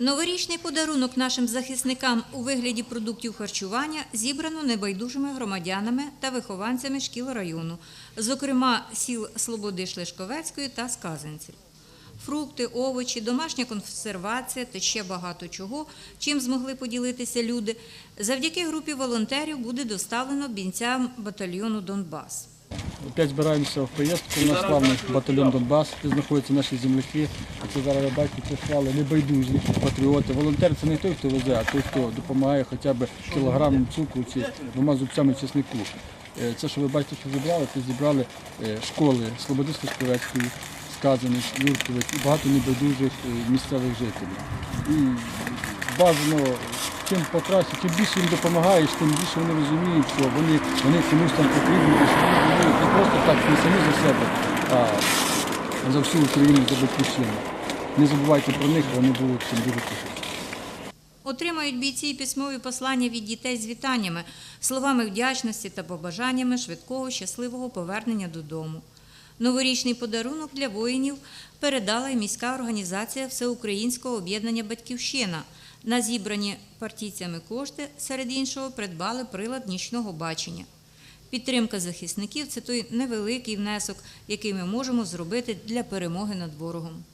Новорічний подарунок нашим захисникам у вигляді продуктів харчування зібрано небайдужими громадянами та вихованцями шкіл району, зокрема сіл Слободи Шлешковецької та Сказанців. Фрукти, овочі, домашня консервація та ще багато чого, чим змогли поділитися люди, завдяки групі волонтерів буде доставлено бійцям батальйону Донбас. Опять збираємося в поїздку. У нас славний батальйон Донбас, де знаходяться наші земляки. Це зараз ви бачите, це слали небайдужі патріоти. Волонтер це не той, хто везе, а той, хто допомагає хоча б кілограмом цукру чи двома зубцями чеснику. Е, Це, що ви бачите, що зібрали, це зібрали е, школи Слободисько-Сковецької, Сказаних, Юрковець і багато небайдужих е, місцевих жителів. І бажано чим покраще, чим більше їм допомагаєш, тим більше вони розуміють, що вони, вони комусь там потрібні, і що вони воюють не самі за себе, а за всю Україну, за батьківщину. Не забувайте про них, вони будуть цим дуже тішитися. Отримають бійці письмові послання від дітей з вітаннями, словами вдячності та побажаннями швидкого щасливого повернення додому. Новорічний подарунок для воїнів передала й міська організація Всеукраїнського об'єднання Батьківщина. На зібрані партійцями кошти, серед іншого, придбали прилад нічного бачення. Підтримка захисників це той невеликий внесок, який ми можемо зробити для перемоги над ворогом.